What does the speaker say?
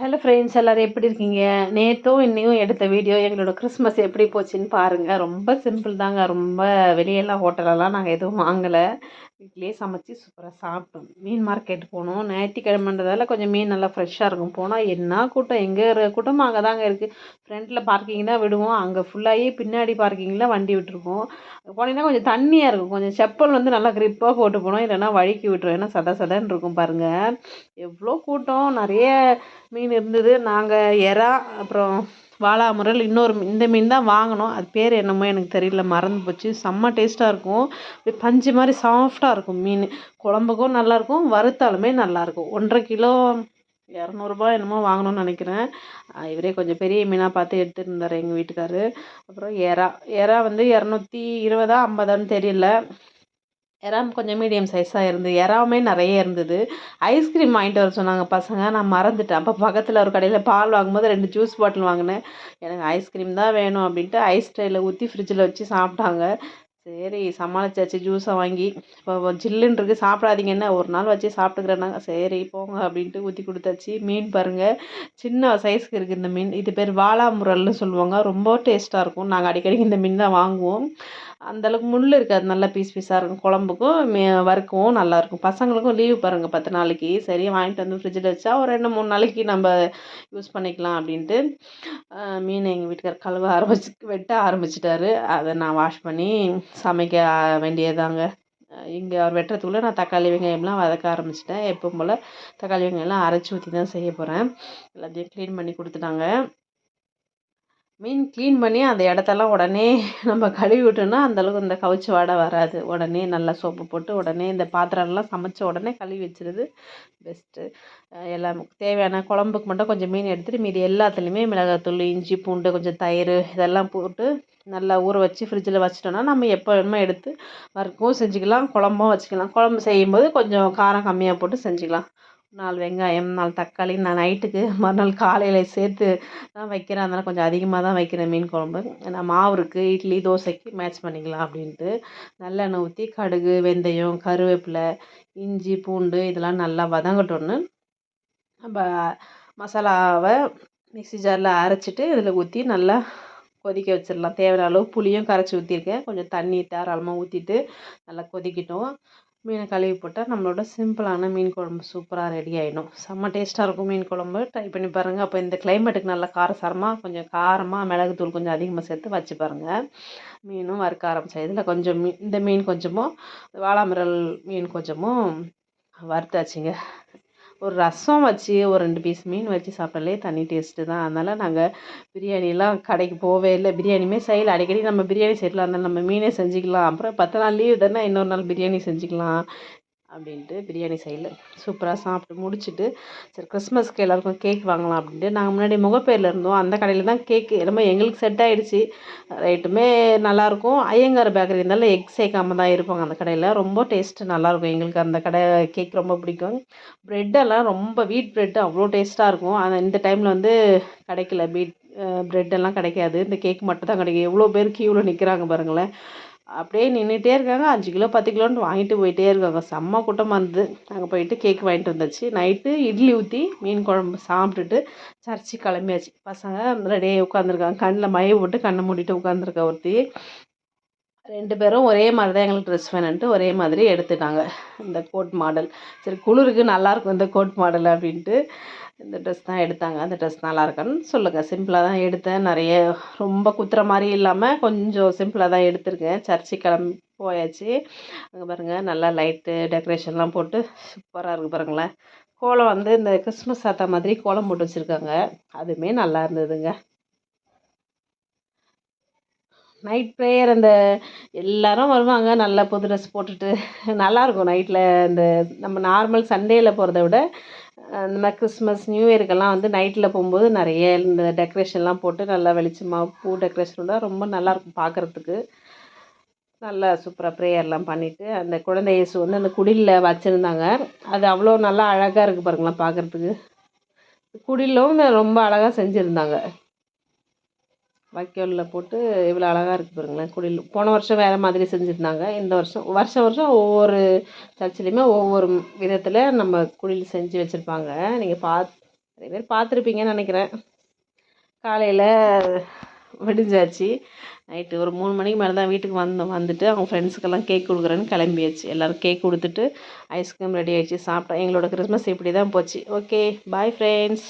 Hello friends எல்லோரும் எப்படி இருக்கீங்க? நேற்றும் இன்னையும் எடுத்த வீடியோ எங்களோட கிறிஸ்மஸ் எப்படி போச்சுன்னு பாருங்கள் ரொம்ப சிம்பிள் தாங்க. ரொம்ப வெளியெல்லாம் ஹோட்டலெல்லாம் நாங்கள் எதுவும் வாங்கலை. வீட்லேயே சமைச்சி சூப்பராக சாப்பிட்டோம். மீன் மார்க்கெட் போனோம். ஞாயிற்றுக்கிழமைன்றதால கொஞ்சம் மீன் நல்லா ஃப்ரெஷ்ஷாக இருக்கும். போனால் என்ன கூட்டம்? எங்கே கூட்டமும் அங்கே தாங்க இருக்குது ஃப்ரண்ட்டில் பார்க்கிங் தான் விடுவோம். அங்கே ஃபுல்லாகி பின்னாடி பார்க்கிங்கில் வண்டி விட்டுருக்கோம் போனீங்கன்னா கொஞ்சம் தண்ணியாக இருக்கும். கொஞ்சம் செப்பல் வந்து நல்லா க்ரிப்பாக போட்டு போனோம். இல்லைன்னா வழுக்கி விட்டுரும். ஏன்னா சத சதன்னு இருக்கும் பாருங்கள் எவ்வளோ கூட்டம். நிறைய மீன் இருந்தது. நாங்கள் எறா அப்புறம் வாளாமுரல் இன்னொரு இந்த மீன் தான் வாங்கினோம். அது பேர் என்னமோ எனக்கு தெரியல மறந்து போச்சு. செம்ம டேஸ்ட்டாக இருக்கும். அப்படியே பஞ்சு மாதிரி சாஃப்டாக இருக்கும் மீன். குழம்புக்கும் நல்லாயிருக்கும் வறுத்தாலுமே நல்லாயிருக்கும் ஒன்றரை கிலோ இரநூறுபா என்னமோ வாங்கணும்னு நினைக்கிறேன். இவரே கொஞ்சம் பெரிய மீனாக பார்த்து எடுத்துகிட்டு இருந்தார் எங்கள் வீட்டுக்காரரு அப்புறம் எறா எறா வந்து இரநூத்தி இருபதா ஐம்பதான்னு தெரியல. இறாம் கொஞ்சம் மீடியம் சைஸாக இருந்து எறாவுமே நிறைய இருந்தது. ஐஸ்கிரீம் வாங்கிட்டு வர சொன்னாங்க பசங்க. நான் மறந்துட்டேன். அப்போ பக்கத்தில் ஒரு கடையில் பால் வாங்கும்போது ரெண்டு ஜூஸ் பாட்டில் வாங்கினேன். எனக்கு ஐஸ்கிரீம் தான் வேணும் அப்படின்ட்டு ஐஸ் ட்ரேயில் ஊற்றி ஃப்ரிட்ஜில் வச்சு சாப்பிட்டாங்க. சரி சமாளிச்சாச்சு. ஜூஸை வாங்கி இப்போ ஜில்லுன்னு இருக்குது சாப்பிடாதீங்க. என்ன ஒரு நாள் வச்சு சாப்பிட்டுக்கிறேன்னாங்க சரி போங்க அப்படின்ட்டு ஊற்றி கொடுத்தாச்சு. மீன் பாருங்கள் சின்ன சைஸ்க்கு இருக்குது இந்த மீன். இது பேர் வாளாமுரல்னு சொல்லுவாங்க. ரொம்ப டேஸ்ட்டாக இருக்கும். நாங்கள் அடிக்கடி இந்த மீன் தான் வாங்குவோம். அந்தளவுக்கு முள் இருக்காது. நல்லா பீஸ் பீஸாக இருக்கும். குழம்புக்கும் மே வறுக்கவும் நல்லாயிருக்கும் பசங்களுக்கும் லீவு பாருங்கள் பத்து நாளைக்கு. சரி வாங்கிட்டு வந்து ஃப்ரிட்ஜில் வச்சா ஒரு ரெண்டு மூணு நாளைக்கு நம்ம யூஸ் பண்ணிக்கலாம் அப்படின்ட்டு மீன் எங்கள் வீட்டுக்கார் கழுவ ஆரம்பிச்சு வெட்ட ஆரம்பிச்சிட்டாரு. அதை நான் வாஷ் பண்ணி சமைக்க வேண்டியதாங்க. இங்கே அவர் வெட்டுறதுக்குள்ளே நான் தக்காளி வெங்காயம்லாம் வதக்க ஆரம்பிச்சிட்டேன். எப்பவும் போல் தக்காளி வெங்காயம்லாம் அரைச்சி ஊற்றி தான் செய்ய போகிறேன் எல்லாத்தையும் க்ளீன் பண்ணி கொடுத்துட்டாங்க. மீன் க்ளீன் பண்ணி அந்த இடத்தெல்லாம் உடனே நம்ம கழுவி விட்டோம்னா அந்தளவுக்கு இந்த கவுச்சி வாடை வராது. உடனே நல்லா சோப்பு போட்டு உடனே இந்த பாத்திரம்லாம் சமைச்ச உடனே கழுவி வச்சுருது பெஸ்ட்டு எல்லாம் தேவையான குழம்புக்கு மட்டும் கொஞ்சம் மீன் எடுத்துகிட்டு மீதி எல்லாத்துலேயுமே மிளகாத்தூள் இஞ்சி பூண்டு கொஞ்சம் தயிர் இதெல்லாம் போட்டு நல்லா ஊற வச்சு ஃப்ரிட்ஜில் வச்சிட்டோன்னா நம்ம எப்போ வேணுமோ எடுத்து வறுக்கவும் செஞ்சுக்கலாம் குழம்பும் வச்சுக்கலாம். குழம்பு செய்யும்போது கொஞ்சம் காரம் கம்மியாக போட்டு செஞ்சுக்கலாம். நாலு வெங்காயம் நாலு தக்காளி நான் நைட்டுக்கு மறுநாள் காலையில் சேர்த்து தான் வைக்கிறேன். அதனால் கொஞ்சம் அதிகமாக தான் வைக்கிறேன் மீன் குழம்பு. ஏன்னா மாவு இருக்குது இட்லி தோசைக்கு மேட்ச் பண்ணிக்கலாம் அப்படின்ட்டு. நல்லெண்ணெய் ஊற்றி கடுகு வெந்தயம் கருவேப்பிலை இஞ்சி பூண்டு இதெல்லாம் நல்லா வதங்கட்டோன்னு நம்ம மசாலாவை மிக்ஸி ஜாரில் அரைச்சிட்டு இதில் ஊற்றி நல்லா கொதிக்க வச்சிடலாம். தேவையான அளவு புளியும் கரைச்சி ஊற்றிருக்கேன் கொஞ்சம் தண்ணி தாராளமாக ஊற்றிட்டு நல்லா கொதிக்கட்டும். மீனை கழுவி போட்டால் நம்மளோட சிம்பிளான மீன் குழம்பு சூப்பராக ரெடி ஆகிடும் செம்ம டேஸ்ட்டாக இருக்கும் மீன் குழம்பு. ட்ரை பண்ணி பாருங்கள் அப்போ இந்த கிளைமேட்டுக்கு நல்லா காரசாரமாக கொஞ்சம் காரமாக மிளகுத்தூள் கொஞ்சம் அதிகமாக சேர்த்து வச்சு பாருங்கள் மீனும் வறுக்க ஆரம்பிச்சா இதில் கொஞ்சம் மீன் இந்த மீன் கொஞ்சமும் வாழாமிரல் மீன் கொஞ்சமும் வறுத்தாச்சுங்க. ஒரு ரசம் வச்சு ஒரு ரெண்டு பீஸ் மீன் வச்சு சாப்பிட்டாலே தனி டேஸ்ட்டு தான். அதனால் நாங்கள் பிரியாணிலாம் கடைக்கு போவே இல்லை. பிரியாணியுமே செய்யலை. அடிக்கடி நம்ம பிரியாணி செய்யலாம் இருந்தாலும் நம்ம மீனே செஞ்சுக்கலாம். அப்புறம் பத்து நாள் லீவ் தானே இன்னொரு நாள் பிரியாணி செஞ்சுக்கலாம். அப்படின்ட்டு பிரியாணி செய்யல சூப்பராக சாப்பிட்டு முடிச்சுட்டு சரி கிறிஸ்மஸ்க்கு எல்லாருக்கும் கேக் வாங்கலாம் அப்படின்ட்டு நாங்கள் முன்னாடி முகப்பேரில் இருந்தோம். அந்த கடையில் தான் கேக்கு ரொம்ப எங்களுக்கு செட் ஆகிடுச்சி ரைட்டுமே நல்லாயிருக்கும். ஐயங்கார் பேக்கரி இருந்தாலும் எக் சேர்க்காம தான் இருப்பாங்க அந்த கடையில். ரொம்ப டேஸ்ட்டு நல்லாயிருக்கும் எங்களுக்கு அந்த கடை கேக் ரொம்ப பிடிக்கும். ப்ரெட்டெல்லாம் ரொம்ப வீட் ப்ரெட்டு அவ்வளோ டேஸ்ட்டாக இருக்கும். ஆனால் இந்த டைமில் வந்து கிடைக்கல. பீட் ப்ரெட்டெல்லாம் கிடைக்காது. இந்த கேக் மட்டும் தான் கிடைக்கும். எவ்வளோ பேர் க்யூவில் நிற்கிறாங்க பாருங்களேன். அப்படியே நின்றுட்டே இருக்காங்க. அஞ்சு கிலோ பத்து கிலோன்னு வாங்கிட்டு போயிட்டே இருக்காங்க. செம்ம கூட்டமாக இருந்தது நாங்கள் போயிட்டு கேக் வாங்கிட்டு வந்தாச்சு. நைட்டு இட்லி ஊற்றி மீன் குழம்பு சாப்பிட்டுட்டு சர்ச்சு கிளம்பியாச்சு. பசங்க ரெடியாக உட்காந்துருக்காங்க கண்ணில் மய போட்டு கண்ணை மூடிட்டு உட்காந்துருக்கா ஒருத்தி. ரெண்டு பேரும் ஒரே மாதிரி தான் எங்களுக்கு ட்ரெஸ் வேணுன்ட்டு ஒரே மாதிரி எடுத்துட்டாங்க. இந்த கோட் மாடல் சரி குளிருக்கு நல்லாயிருக்கும் இந்த கோட் மாடல் அப்படின்ட்டு. இந்த ட்ரெஸ் தான் எடுத்தாங்க. அந்த ட்ரெஸ் நல்லா இருக்குன்னு சொல்லுங்கள் சிம்பிளாக தான் எடுத்தேன். நிறைய ரொம்ப குத்துற மாதிரி இல்லாமல் கொஞ்சம் சிம்பிளாக தான் எடுத்திருக்கேன். சர்ச்சு கிளம்பி போயாச்சு. அங்கே பாருங்கள் நல்லா லைட்டு டெக்கரேஷன்லாம் போட்டு சூப்பராக இருக்குது பாருங்களேன். கோலம் வந்து இந்த கிறிஸ்மஸ் சாத்தா மாதிரி கோலம் போட்டு வச்சுருக்காங்க. அதுவுமே நல்லா இருந்ததுங்க. நைட் ப்ரேயர் அந்த எல்லாரும் வருவாங்க. நல்லா புது ட்ரெஸ் போட்டுட்டு. நல்லாயிருக்கும் நைட்டில் இந்த நம்ம நார்மல் சண்டேயில் போகிறத விட இந்த மாதிரி கிறிஸ்மஸ் நியூ இயருக்கெல்லாம் வந்து நைட்டில் போகும்போது நிறைய இந்த டெக்கரேஷன்லாம் போட்டு நல்லா வெளிச்சமாக பூ டெக்கரேஷனோட ரொம்ப நல்லாயிருக்கும் பார்க்குறதுக்கு நல்லா சூப்பராக ப்ரேயர்லாம் பண்ணிவிட்டு அந்த குழந்தை இயேசு வந்து அந்த குடிலில் வச்சுருந்தாங்க. அது அவ்வளோ நல்லா அழகாக இருக்குது பாருங்களேன் பார்க்குறதுக்கு குடிலும் ரொம்ப அழகாக செஞ்சுருந்தாங்க. வைக்கோலில் போட்டு இவ்வளோ அழகாக இருக்குது பாருங்களேன் குடில் போன வருஷம் வேறு மாதிரி செஞ்சுருந்தாங்க. இந்த வருஷம் வருஷம் வருஷம் ஒவ்வொரு சர்ச்சிலையுமே ஒவ்வொரு விதத்தில் நம்ம குடில் செஞ்சு வச்சுருப்பாங்க. நீங்கள் பார்த்து நிறைய பேர் பார்த்துருப்பீங்கன்னு நினைக்கிறேன். காலையில் விடிஞ்சாச்சு. நைட்டு ஒரு மூணு மணிக்கு மேலே தான் வீட்டுக்கு வந்தோம் வந்துட்டு அவங்க ஃப்ரெண்ட்ஸுக்கெல்லாம் கேக் கொடுக்குறேன்னு கிளம்பியாச்சு. எல்லோரும் கேக் கொடுத்துட்டு ஐஸ்கிரீம் ரெடி ஆகிடுச்சு சாப்பிட்டோம். எங்களோட கிறிஸ்மஸ் இப்படி தான் போச்சு. Okay bye friends